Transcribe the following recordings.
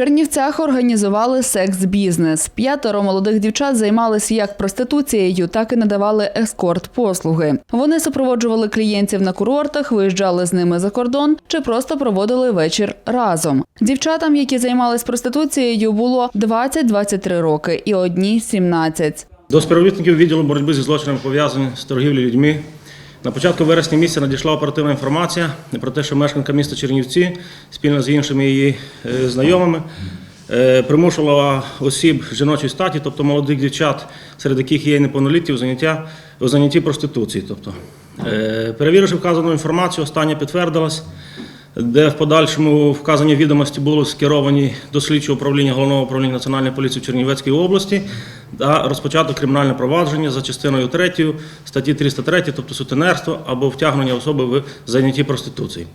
Чернівцях організували секс-бізнес. П'ятеро молодих дівчат займалися як проституцією, так і надавали ескорт-послуги. Вони супроводжували клієнтів на курортах, виїжджали з ними за кордон чи просто проводили вечір разом. Дівчатам, які займались проституцією, було 20-23 роки і одні 17. До співробітників відділу боротьби зі злочинами пов'язані з торгівлею людьми. На початку вересня місяця надійшла оперативна інформація про те, що мешканка міста Чернівці спільно з іншими її е, знайомими е, примушувала осіб жіночої статі, тобто молодих дівчат, серед яких є неповнолітті у заняття у занятті проституції. Тобто, Е, перевіривши вказану інформацію, остання підтвердилась де в подальшому вказані відомості були скеровані до слідчого управління головного управління національної поліції в Чернівецькій області та розпочато кримінальне провадження за частиною 3 статті 303, тобто сутенерство або втягнення особи в зайнятті проституції.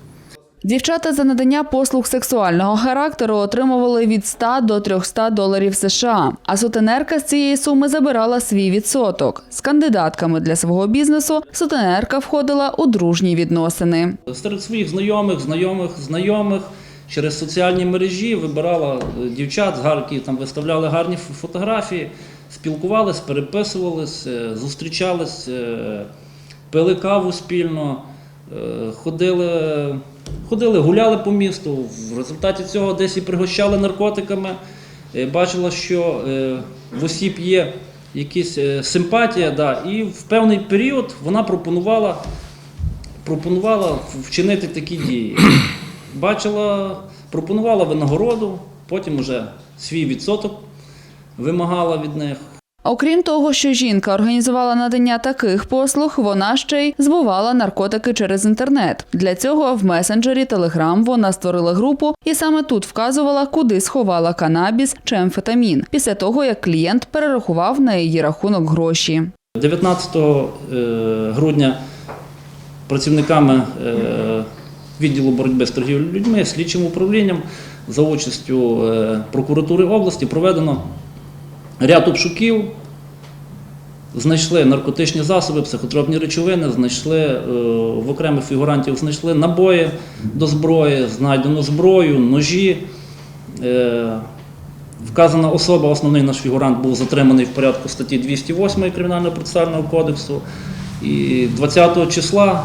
Дівчата за надання послуг сексуального характеру отримували від 100 до 300 доларів США. А сутенерка з цієї суми забирала свій відсоток. З кандидатками для свого бізнесу сутенерка входила у дружні відносини. Серед своїх знайомих, знайомих, знайомих через соціальні мережі вибирала е, дівчат, гарки там виставляли гарні фотографії, спілкувались, переписувались, е, зустрічались, е, пили каву спільно, ходили, ходили, гуляли по місту. В результаті цього десь і пригощали наркотиками. Е, Бачила, що е, в осіб є якісь е, симпатія, да, і в певний період вона пропонувала пропонувала вчинити такі дії. Бачила, пропонувала винагороду, потім уже свій відсоток вимагала від них. Окрім того, що жінка організувала надання таких послуг, вона ще й збувала наркотики через інтернет. Для цього в месенджері Telegram вона створила групу і саме тут вказувала, куди сховала канабіс чи амфетамін, після того як клієнт перерахував на її рахунок гроші. 19 е, грудня працівниками е, відділу боротьби з торгівлею людьми, слідчим управлінням за участю е, прокуратури області проведено ряд обшуків. Знайшли наркотичні засоби, психотропні речовини, знайшли е, в окремих фігурантів знайшли набої до зброї, знайдено зброю, ножі. Е, Вказана особа, основний наш фігурант, був затриманий в порядку статті 208 Кримінального процесуального кодексу. І 20 числа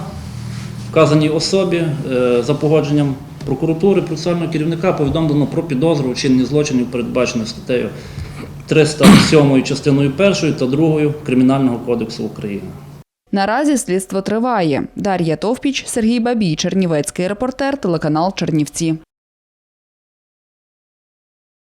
вказаній особі е, за погодженням прокуратури процесуального керівника повідомлено про підозру у чиненні злочинів, передбачених статтею 307 частиною 1 та 2 Кримінального кодексу України. Наразі слідство триває. Дар'я Товпіч, Сергій Бабій, Чернівецький репортер, телеканал Чернівці.